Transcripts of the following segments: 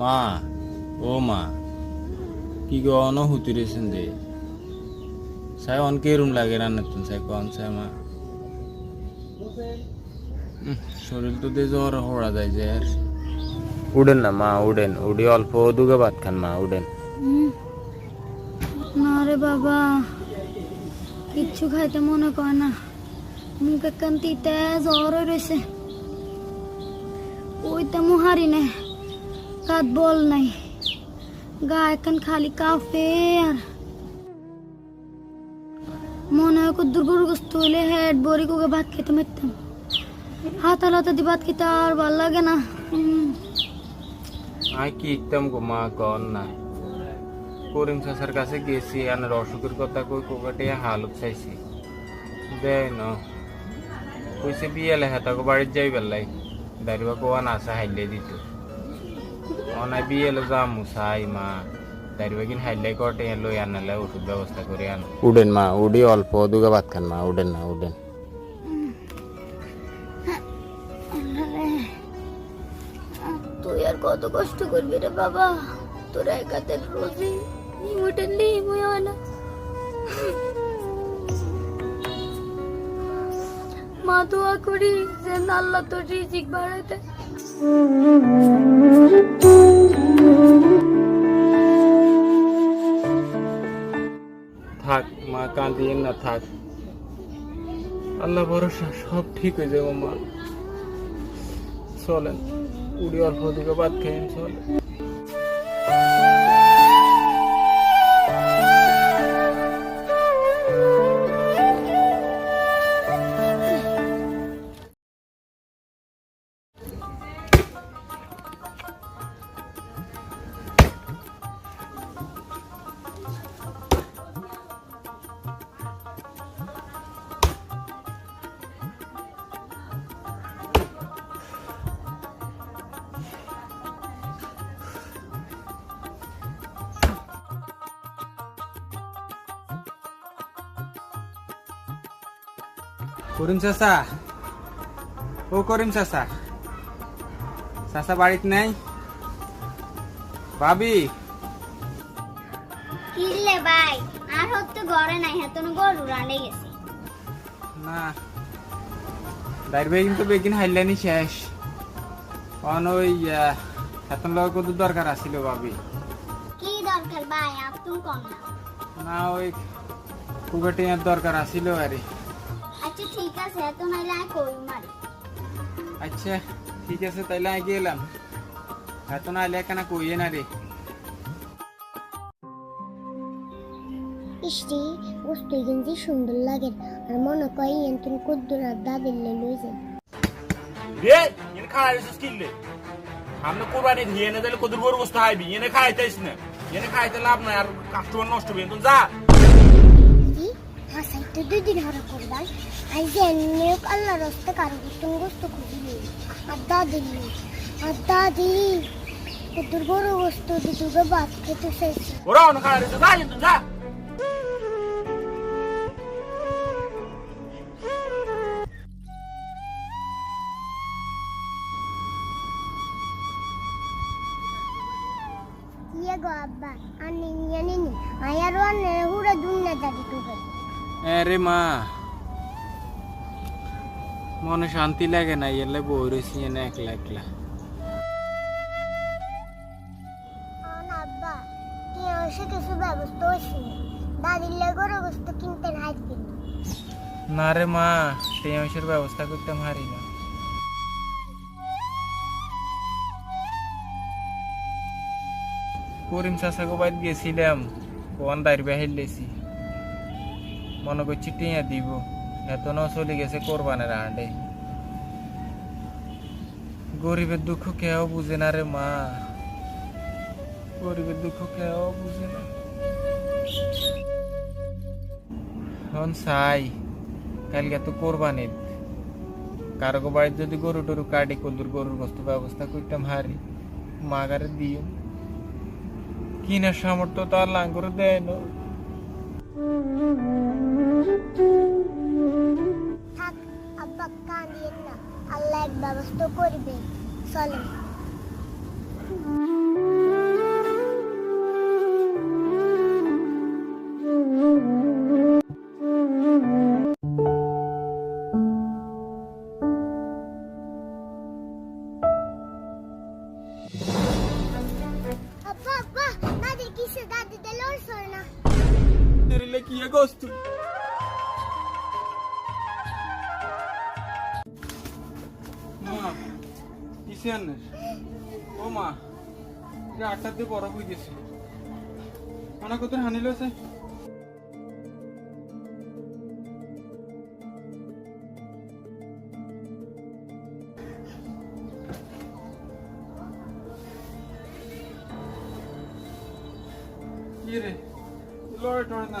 মা ও মা কি go on Houthi রেছেন they Sai on কেরুম লাগে রান্না তুন সাই কন সাই মা। শরীর তো দে জ্বর হড়া যায় যে আর। উডেন না মা উডেন। উডি অল্প দুগে ভাত খান মা উডেন। হুম। না রে বাবা কিচ্ছু খাইতে মনে করে না। মুখ একখান তিতে জ্বর হয়ে রয়েছে। ওই তেমন হারি কাত বল নাই। গা একখান খালি কাফে আর মনে হয় কুদ্দুর গরুগ্রস্ত হইলে হেড বড়ি কোকে ভাত খেতে মারতাম। হাত হাতে দি ভাত খেতে আর ভালো লাগে না। আই কি ইকতাম গো মা কন না করিম চাচার কাছে গেছি, আনার অসুখের কথা কই কোকাটে হালত চাইছি দেয় ন। কইছে বিয়ে লেখা তাকে বাড়ির যাই বেলাই দাঁড়িয়ে কোয়া নাচা হাইলে দিত। অনাই যাম মা দাঁড়িয়ে কিন হাইলে কটে লই আনালে ওষুধ ব্যবস্থা করে আন উডেন মা উডি অল্প দুগা ভাত খান মা উডেন না উডেন তুই আর কত কষ্ট করবি রে বাবা তোর একাতে রোজি নিমুটে হয় না মা দোয়া করি যে আল্লাহ তোর রিজিক বাড়াতে থাক, মা কাঁদিয়েন না, থাক। আল্লাহ ভরসা, সব ঠিক হয়ে যাব, মা। চলেন, উড়ি অল্প দিকে বাদ খেয়ে চলেন। করিম চাচা। ও করিম চাচা। চাচা বাড়িতে নেই? ভাবি। কিনলে ভাই? আর ঘরে নাই হেতন গরু রানে গেছে। না। দাঁড়িয়ে ভাই কিন্তু বেগিন হাইলানি শেষ। অন ওই এখন লোক কত দরকার আছিল ভাবি। কি দরকার ভাই? আপনি না। না ওই কুকাটিয়ার দরকার আছিল আরে। আচ্ছা ঠিক আছে এত নাইলে আমি কই মারি আচ্ছা ঠিক আছে তাইলে আগে এলাম। এত না আইলে কেন কইয়ে না রে ইষ্টি বস্তু কিন্তু সুন্দর লাগে। আর মনে কয় এন্তন কুদ্দুর আর দাদির লই যায়। রে এনে খাইছিস কিনলে আমরা কোরবানি দিয়ে এনে দিলে কত গরু বস্তু হাইবি এনে খাইতেছ না। এনে খাইতে লাভ নাই আর কাস্টমার নষ্ট হবে। তুমি যা। হাসাই তো দুই দিন হরা করবার আই যে আল্লাহ রাস্তা কারও গোস্ত খুঁজিলি আর দাদি কুদ্দুর গরু গোস্ত দুটোকে ভাত খেতে চাইছে। ওরা অনেক খাইছে যা কিন্তু যা। ইয়ে গো আব্বা আনি নিয়ে নিনি আয়ার ওয়ানে হুড়ে টুকে আরে মা। মনে শান্তি লাগে না এলে বই রয়েছি এনে একলা একলা। না? রে মা টেমাসের ব্যবস্থা করতে পারি না। করিম চাষাকে বাদ গেছিলাম কোন দাঁড়ি বাহির লেছি মনে করছি টিয়া দিব। এত ন চলে গেছে কোরবানের আন্ডে গরিবের দুঃখ কেউ বুঝে না রে মা। গরিবের দুঃখ কেউ বুঝে না। এখন চাই কালকে তো কোরবানির কারও বাড়িতে যদি গরু টরু কাটি কলুর গরুর বস্তু ব্যবস্থা করতাম হারি। মাগারে দিও। কিনার সামর্থ্য তো আর লাঙ্গরে দেয় না। থাক আব্বা কাঁদিয়েন না। আল্লাহ এক ব্যবস্থা করবে। চলেন। দিলে কি গোস মা, কিসে আনিস ও মা এটা আটটার দিয়ে বরফ হয়ে গেছে মনে কত হানিল আছে কি রে? লড়ে টড়ে না।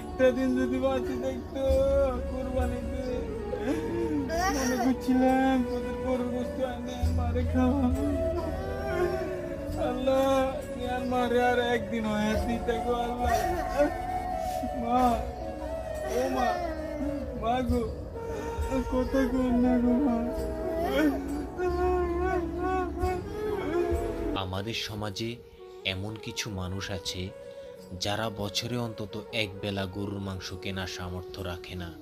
একটা দিন যদি বাঁচি দেখতো কোরবানিতে। মনে করছিলাম, তোদের গরু গোস্ত আনে মারে খাওয়া আল্লাহ আর মারে আর একদিন হয়ে দিতে গো আল্লাহ। মা, ও মা মা গো, কত না গো মা। আমাদের সমাজে এমন কিছু মানুষ আছে যারা বছরে অন্তত এক বেলা গরুর মাংস কেনার সামর্থ্য রাখে না,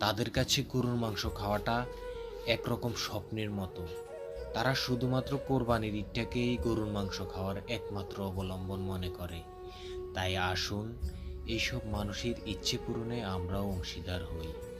তাদের কাছে গরুর মাংস খাওয়াটা একরকম স্বপ্নের মতো। তারা শুধুমাত্র কোরবানির ইটটাকেই গরুর মাংস খাওয়ার একমাত্র অবলম্বন মনে করে। তাই আসুন, এইসব মানুষের ইচ্ছে পূরণে আমরাও অংশীদার হই।